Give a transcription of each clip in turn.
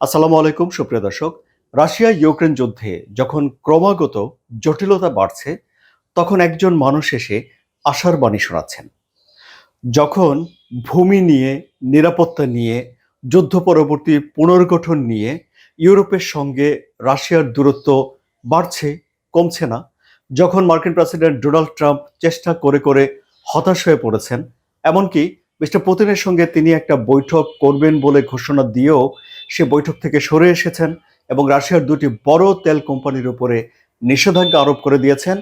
আসসালামু আলাইকুম, সুপ্রিয় দর্শক। রাশিয়া ইউক্রেন যুদ্ধে যখন ক্রমাগত জটিলতা বাড়ছে, তখন একজন মানুষ এসে আশার বাণী শোনাচ্ছেন। যখন ভূমি নিয়ে, নিরাপত্তা নিয়ে, যুদ্ধ পরবর্তী পুনর্গঠন নিয়ে ইউরোপের সঙ্গে রাশিয়ার দূরত্ব বাড়ছে, কমছে না, যখন মার্কিন প্রেসিডেন্ট ডোনাল্ড ট্রাম্প চেষ্টা করে করে হতাশ হয়ে পড়েছেন, এমনকি মিস্টার পুতিনের সঙ্গে তিনি একটা বৈঠক করবেন বলে ঘোষণা দিয়েও সে বৈঠক থেকে সরে এসেছেন এবং রাশিয়ার দুটি বড় তেল কোম্পানির উপরে নিষেধাজ্ঞা আরোপ করে দিয়েছেন।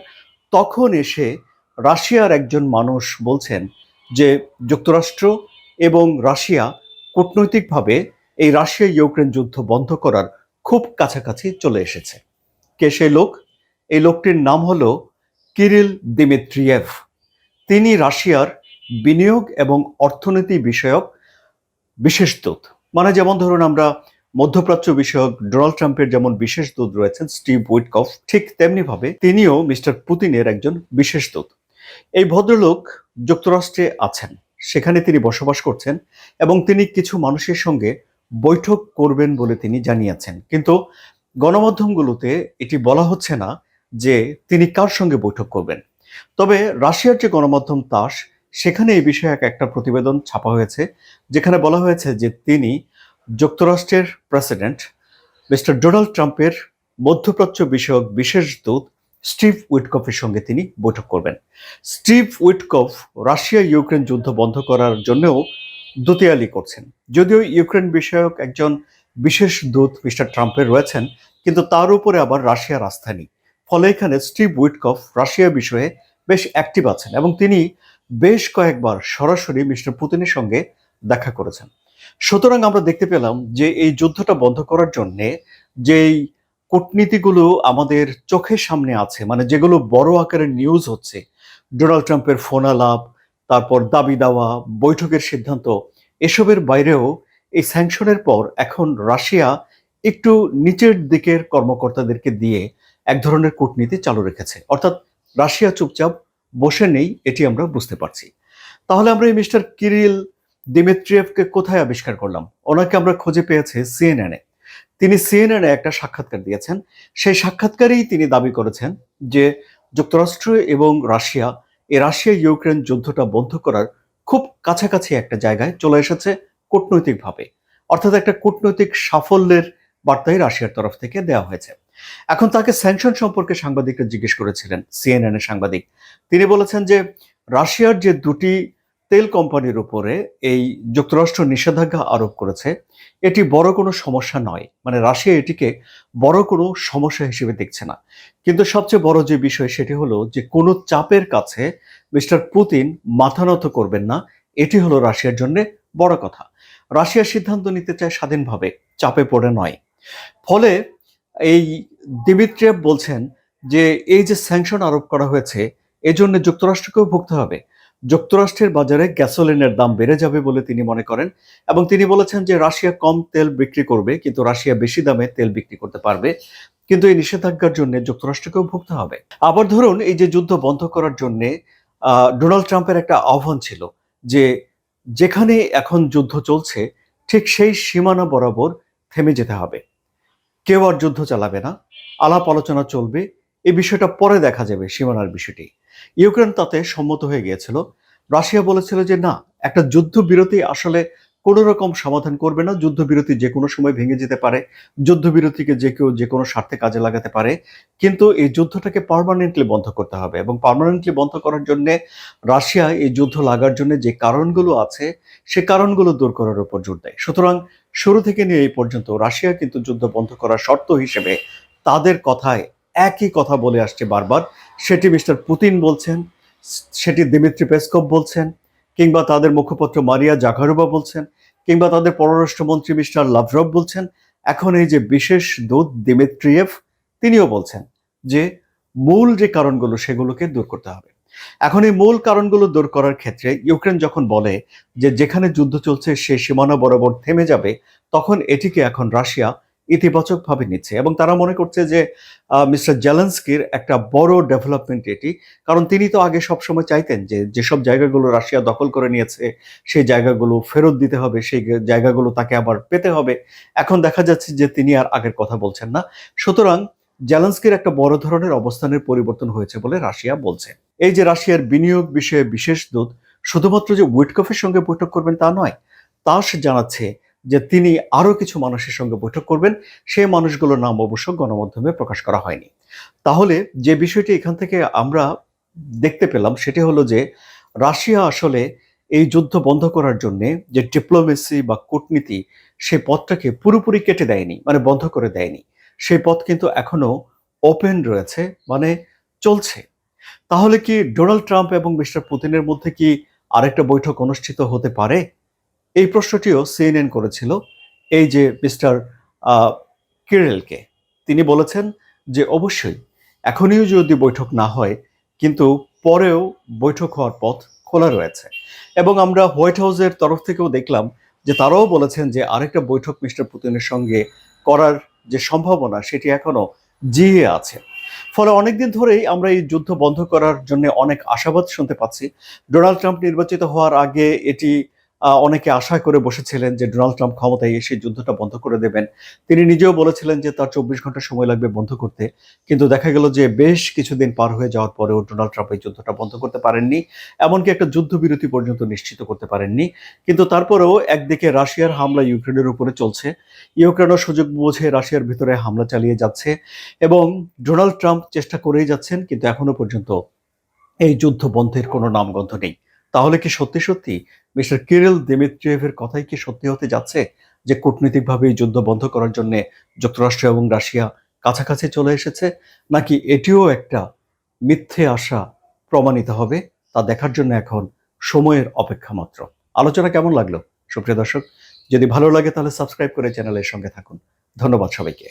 তখন এসে রাশিয়ার একজন মানুষ বলছেন যে যুক্তরাষ্ট্র এবং রাশিয়া কূটনৈতিকভাবে এই রাশিয়া ইউক্রেন যুদ্ধ বন্ধ করার খুব কাছাকাছি চলে এসেছে। কে সেই লোক? এই লোকটির নাম হলো কিরিল দিমিত্রিয়েভ। তিনি রাশিয়ার বিনিয়োগ এবং অর্থনীতি বিষয়ক বিশেষ দূত। মানে যেমন ধরুন আমরা মধ্যপ্রাচ্য বিষয়ক ডোনাল্ড ট্রাম্পের যেমন বিশেষ দূত রয়েছেন, স্টিভ উইটকফ, ঠিক তেমনিভাবে তিনিও মিস্টার পুতিনের একজন বিশেষ দূত। এই ভদ্রলোক যুক্তরাষ্ট্রে আছেন, সেখানে তিনি বসবাস করছেন এবং তিনি কিছু মানুষের সঙ্গে বৈঠক করবেন বলে তিনি জানিয়েছেন। কিন্তু গণমাধ্যমগুলোতে এটি বলা হচ্ছে না যে তিনি কার সঙ্গে বৈঠক করবেন। তবে রাশিয়ার যে গণমাধ্যম তাস সেখানে এই বিষয়ে এক একটা প্রতিবেদন ছাপা হয়েছে, যেখানে বলা হয়েছে যে তিনি যুক্তরাষ্ট্রের প্রেসিডেন্ট, মিস্টার ডোনাল্ড ট্রাম্পের মধ্যপ্রাচ্য বিষয়ক বিশেষ দূত স্টিভ উইটকফের সঙ্গে তিনি বৈঠক করবেন। স্টিভ উইটকফ রাশিয়া ইউক্রেন যুদ্ধ বন্ধ করার জন্যও দোতিয়ালি করছেন। যদিও ইউক্রেন বিষয়ক একজন বিশেষ দূত মিস্টার ট্রাম্পের রয়েছেন, কিন্তু তার উপরে আবার রাশিয়ার নেই ফলে এখানে স্টিভ উইটকফ রাশিয়া বিষয়ে বেশ অ্যাক্টিভ আছেন এবং তিনি বেশ কয়েকবার সরাসরি মিস্টার পুতিনের সঙ্গে দেখা করেছেন। সুতরাং আমরা দেখতে পেলাম যে এই যুদ্ধটা বন্ধ করার জন্যে যেই কূটনীতিগুলো আমাদের চোখের সামনে আছে মানে যেগুলো বড় আকারের নিউজ হচ্ছে ডোনাল্ড ট্রাম্পের ফোন আলাপ তারপর দাবি দেওয়া, বৈঠকের সিদ্ধান্ত, এসবের বাইরেও এই স্যাংশনের পর এখন রাশিয়া একটু নিচের দিকের কর্মকর্তাদেরকে দিয়ে এক ধরনের কূটনীতি চালু রেখেছে। অর্থাৎ রাশিয়া চুপচাপ বসে নেই, এটি আমরা বুঝতে পারছি। তাহলে আমরা এই মিস্টার কিরিল দিমিত্রিয়েভকে কোথায় আবিষ্কার করলাম? ওনাকে আমরা খুঁজে পেয়েছি সিএনএনে তিনি সিএনএনে একটা সাক্ষাৎকার দিয়েছেন। সেই সাক্ষাৎকারেই তিনি দাবি করেছেন যে যুক্তরাষ্ট্র এবং রাশিয়া, এই রাশিয়া ইউক্রেন যুদ্ধটা বন্ধ করার খুব কাছাকাছি একটা জায়গায় চলে এসেছে কূটনৈতিকভাবে। অর্থাৎ একটা কূটনৈতিক সাফল্যের বার্তাই রাশিয়ার তরফ থেকে দেওয়া হয়েছে। এখন তাকে স্যাংশন সম্পর্কে সাংবাদিকরা জিজ্ঞেস করেছিলেন সিএনএন এর সাংবাদিক। তিনি বলেছেন যে, রাশিয়ার যে দুটি তেল কোম্পানির উপরে এই যুক্তরাষ্ট্র নিষেধাজ্ঞা আরোপ করেছে, এটি বড় কোনো সমস্যা নয়। মানে রাশিয়া এটিকে বড় কোনো সমস্যা হিসেবে দেখছে না। কিন্তু সবচেয়ে বড় যে বিষয় সেটি হলো যে, কোনো চাপের কাছে মিস্টার পুতিন মাথা নত করবেন না, এটি হলো রাশিয়ার জন্য বড় কথা। রাশিয়া সিদ্ধান্ত নিতে চায় স্বাধীনভাবে, চাপে পড়ে নয়। ফলে এই দিমিত্রিয়েভ বলছেন যে এই যে স্যাংশন আরোপ করা হয়েছে, এজন্য যুক্তরাষ্ট্রকেও ভুগতে হবে। যুক্তরাষ্ট্রের বাজারে গ্যাসোলিনের দাম বেড়ে যাবে বলে তিনি মনে করেন এবং তিনি বলেছেন যে রাশিয়া কম তেল বিক্রি করবে, কিন্তু রাশিয়া বেশি দামে তেল বিক্রি করতে পারবে। কিন্তু এই নিষেধাজ্ঞার জন্য যুক্তরাষ্ট্রকেও ভুগতে হবে। আবার ধরুন, এই যে যুদ্ধ বন্ধ করার জন্য ডোনাল্ড ট্রাম্পের একটা আহ্বান ছিল যে যেখানে এখন যুদ্ধ চলছে, ঠিক সেই সীমানা বরাবর থেমে যেতে হবে। কেউ আর যুদ্ধ চালাবে না। আলাপ আলোচনা চলবে এই বিষয়টা পরে দেখা যাবে সীমানার বিষয়টি। ইউক্রেন তাতে সম্মত হয়ে গিয়েছিল। রাশিয়া বলেছিল যে না, একটা যুদ্ধবিরতি আসলে কোনো রকম সমাধান করবে না। যুদ্ধবিরতি যে কোনো সময় ভেঙে যেতে পারে। যুদ্ধবিরতিকে যে কেউ যে কোনো স্বার্থে কাজে লাগাতে পারে। কিন্তু এই যুদ্ধটাকে পার্মানেন্টলি বন্ধ করতে হবে এবং পারমানেন্টলি বন্ধ করার জন্য রাশিয়া এই যুদ্ধ লাগার জন্য যে কারণগুলো আছে, সে কারণগুলো দূর করার উপর জোর দেয়। সুতরাং শুরু থেকে নিয়ে এই পর্যন্ত রাশিয়া কিন্তু যুদ্ধ বন্ধ করার শর্ত হিসেবে তাদের কথায় একই কথা বলে আসছে বারবার। সেটি মিস্টার পুতিন বলছেন, সেটি দিমিত্রি পেসকভ বলছেন, কিংবা তাদের মুখপত্র মারিয়া জাঘারুবা বলছেন, কিংবা তাদের পররাষ্ট্রমন্ত্রী মিস্টার লাভরভ বলছেন, এখন এই যে বিশেষ দূত দিমিত্রিয়েভ তিনিও বলছেন যে মূল যে কারণগুলো সেগুলোকে দূর করতে হবে। এখন এই মূল কারণগুলো দূর করার ক্ষেত্রে ইউক্রেন যখন বলে যে যেখানে যুদ্ধ চলছে সে সীমানা বরাবর থেমে যাবে, তখন এটিকে এখন রাশিয়া ইতিবাচকভাবে নিচ্ছে এবং তারা মনে করছে যে মিস্টার জেলেন্সকির একটা বড় ডেভেলপমেন্ট এটি। কারণ তিনি তো আগে সবসময় চাইতেন যে, যেসব জায়গাগুলো রাশিয়া দখল করে নিয়েছে, সেই জায়গাগুলো ফেরত দিতে হবে, সেই জায়গাগুলো তাকে আবার পেতে হবে। এখন দেখা যাচ্ছে যে, তিনি আর আগের কথা বলছেন না। সুতরাং জেলেন্সকির একটা বড় ধরনের অবস্থানের পরিবর্তন হয়েছে বলে রাশিয়া বলছে। এই যে রাশিয়ার বিনিয়োগ বিষয়ে বিশেষ দূত, শুধুমাত্র যে উইটকফের সঙ্গে বৈঠক করবেন তা নয়, তাস জানাচ্ছে যে তিনি আরও কিছু মানুষের সঙ্গে বৈঠক করবেন, সেই মানুষগুলোর নাম অবশ্য গণমাধ্যমে প্রকাশ করা হয়নি। তাহলে যে বিষয়টি এখান থেকে আমরা দেখতে পেলাম, সেটি হলো যে রাশিয়া আসলে এই যুদ্ধ বন্ধ করার জন্য যে ডিপ্লোমেসি বা কূটনীতি, সেই পথটাকে পুরোপুরি কেটে দেয়নি মানে বন্ধ করে দেয়নি। সেই পথ কিন্তু এখনও ওপেন রয়েছে মানে চলছে। তাহলে কি ডোনাল্ড ট্রাম্প এবং মিস্টার পুতিনের মধ্যে কি আরেকটা বৈঠক অনুষ্ঠিত হতে পারে? এই প্রশ্নটিও সিএনএন করেছিল, এই যে মিস্টার কিরেলকে। তিনি বলেছেন যে অবশ্যই, এখনই যদি বৈঠক না হয়, কিন্তু পরেও বৈঠক হওয়ার পথ খোলা রয়েছে। এবং আমরা হোয়াইট হাউসের তরফ থেকেও দেখলাম যে তারাও বলেছেন যে আরেকটা বৈঠক মিস্টার পুতিনের সঙ্গে করার যে সম্ভাবনা, সেটি এখনও জিয়ে আছে। ফলে অনেকদিন ধরেই আমরা এই যুদ্ধ বন্ধ করার জন্য অনেক আশাবাদ শুনতে পাচ্ছি। ডোনাল্ড ট্রাম্প নির্বাচিত হওয়ার আগে এটি অনেকে আশা করে বসেছিলেন যে ডোনাল্ড ট্রাম্প ক্ষমতায় এসে যুদ্ধটা বন্ধ করে দেবেন। তিনি নিজেও বলেছিলেন যে তার চব্বিশ ঘণ্টা সময় লাগবে বন্ধ করতে। কিন্তু দেখা গেল যে বেশ কিছুদিন পার হয়ে যাওয়ার পরেও ডোনাল্ড ট্রাম্প এই যুদ্ধটা বন্ধ করতে পারেননি, এমনকি একটা যুদ্ধবিরতি পর্যন্ত নিশ্চিত করতে পারেননি। কিন্তু তারপরেও একদিকে রাশিয়ার হামলা ইউক্রেনের উপরে চলছে। ইউক্রেনও সুযোগ বুঝে রাশিয়ার ভিতরে হামলা চালিয়ে যাচ্ছে এবং ডোনাল্ড ট্রাম্প চেষ্টা করেই যাচ্ছেন, কিন্তু এখনও পর্যন্ত এই যুদ্ধ বন্ধের কোনো নামগন্ধ নেই। তাহলে কি সত্যি সত্যি মিস্টার কিরিল দিমিত্রিয়েভের কথাই কি সত্যি হতে যাচ্ছে যে কূটনৈতিকভাবে এই যুদ্ধ বন্ধ করার জন্য যুক্তরাষ্ট্র এবং রাশিয়া কাছাকাছি চলে এসেছে, নাকি এটিও একটা মিথ্যে আশা প্রমাণিত হবে তা দেখার জন্য এখন সময়ের অপেক্ষা মাত্র? আলোচনা কেমন লাগল? সুপ্রিয় দর্শক, যদি ভালো লাগে তাহলে সাবস্ক্রাইব করে চ্যানেলের সঙ্গে থাকুন। ধন্যবাদ সবাইকে।